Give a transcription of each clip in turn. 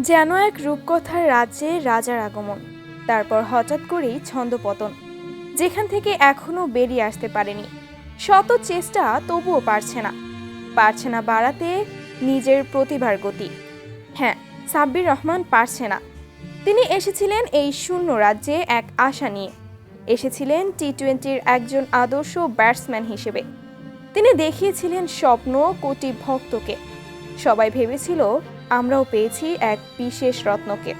যেন এক রূপকথার রাজ্যে রাজার আগমন, তারপর হঠাৎ করেই ছন্দপতন, যেখান থেকে এখনও বেরিয়ে আসতে পারেনি। শত চেষ্টা তবুও পারছে না। পারছে না বাড়াতে নিজের প্রতিভার গতি। হ্যাঁ সাব্বির রহমান পারছে না। তিনি এসেছিলেন এই শূন্য রাজ্যে এক আশা নিয়ে। এসেছিলেন টি টোয়েন্টির একজন আদর্শ ব্যাটসম্যান হিসেবে। তিনি দেখিয়েছিলেন স্বপ্ন কোটি ভক্তকে। সবাই ভেবেছিল, আমরাও পেয়েছি এক বিশেষ রত্নকে।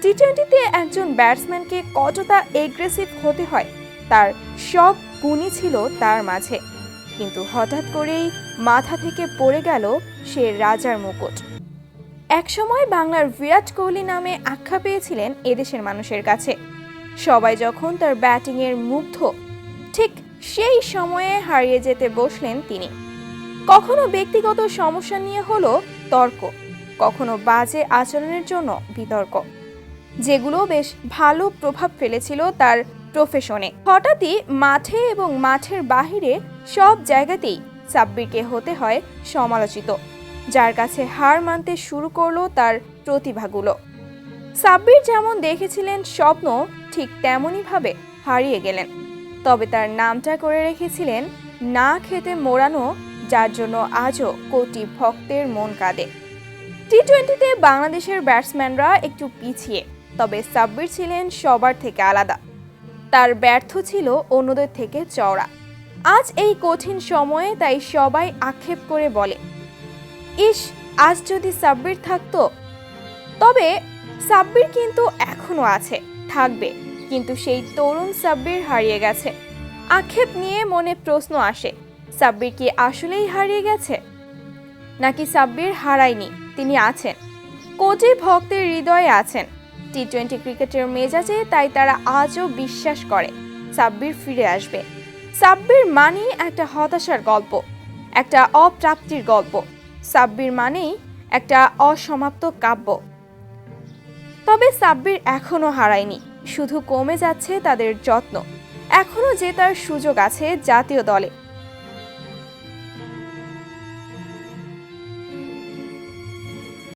টি টোয়েন্টিতে একজন ব্যাটসম্যানকে কতটা এগ্রেসিভ হতে হয়, তার সব গুণই ছিল তার মাঝে। কিন্তু হঠাৎ করেই মাথা থেকে পড়ে গেল সে রাজার মুকুট। একসময় বাংলার বিরাট কোহলি নামে আখ্যা পেয়েছিলেন এদেশের মানুষের কাছে। সবাই যখন তার ব্যাটিংয়ের মুগ্ধ, ঠিক সেই সময়ে হারিয়ে যেতে বসলেন তিনি। কখনো ব্যক্তিগত সমস্যা নিয়ে হলো তর্ক, কখনো বাজে আচরণের জন্য বিতর্ক। যেগুলো বেশ ভালো প্রভাব ফেলেছিল তার প্রফেশনে হঠাৎই মাঠে এবং মাঠের বাহিরে সব জায়গাতেই সাব্বিরকে হতে হয় সমালোচিত, যার কাছে হার মানতে শুরু করল তার প্রতিভাগুলো। সাব্বির যেমন দেখেছিলেন স্বপ্ন, ঠিক তেমনইভাবে হারিয়ে গেলেন। তবে তার নামটা করে রেখেছিলেন, না খেতে মোড়ানো যার জন্য আজও কোটি ভক্তের মন কাঁদে। টি টোয়েন্টিতে বাংলাদেশের ব্যাটসম্যানরা একটু পিছিয়ে, তবে সাব্বির ছিলেন সবার থেকে আলাদা। তার ব্যর্থ ছিল অন্যদের থেকে চওড়া। আজ এই কঠিন সময়ে তাই সবাই আক্ষেপ করে বলে, ইস, আজ যদি সাব্বির থাকতো? তবে সাব্বির কিন্তু এখনও আছে, থাকবে, কিন্তু সেই তরুণ সাব্বির হারিয়ে গেছে। আক্ষেপ নিয়ে মনে প্রশ্ন আসে সাব্বির কি আসলেই হারিয়ে গেছে? নাকি সাব্বির হারায়নি? তিনি আছেন। কোটি ভক্তের হৃদয়ে আছেন। টি টোয়েন্টি ক্রিকেটের মেজাজে তাই তারা আজও বিশ্বাস করে, সাব্বির ফিরে আসবে। সাব্বির মানেই একটা হতাশার গল্প, একটা অপ্রাপ্তির গল্প। সাব্বির মানেই একটা অসমাপ্ত কাব্য। তবে সাব্বির এখনও হারায়নি। শুধু কমে যাচ্ছে তাদের যত্ন। এখনও জেতার সুযোগ আছে জাতীয় দলে।